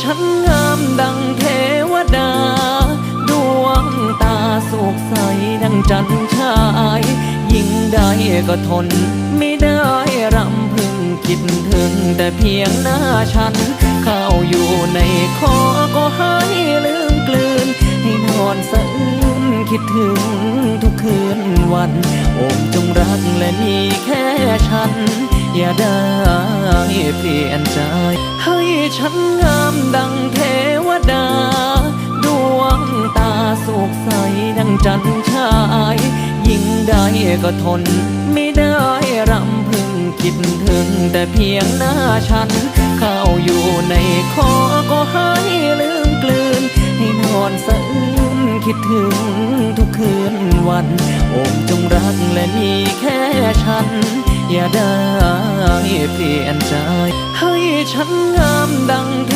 ฉันงามดังเทวดา ดวงตาสุกใสดังจันทราย ยิ่งได้ก็ทน ไม่ได้รำพึงคิดถึงแต่เพียงหน้าฉัน เข้าอยู่ในคอก็ให้ลืมกลืน ให้นอนสะอื้นคิดถึงทุกคืนวันโอมจงรักและมีแค่ฉัน อย่าได้เปลี่ยนใจ ฉันงามดังเทวดา ดวงตาสุกใสดังจันทราย ยิ่งได้ก็ทน ไม่ได้รำพึงคิดถึงแต่เพียงหน้าฉัน เข้าอยู่ในคอก็ให้ลืมกลืน ให้นอนสะอื้นคิดถึงทุกคืนวันอมจงรักและมีแค่ฉัน อย่าได้เปลี่ยนใจ ฉันงามดังเท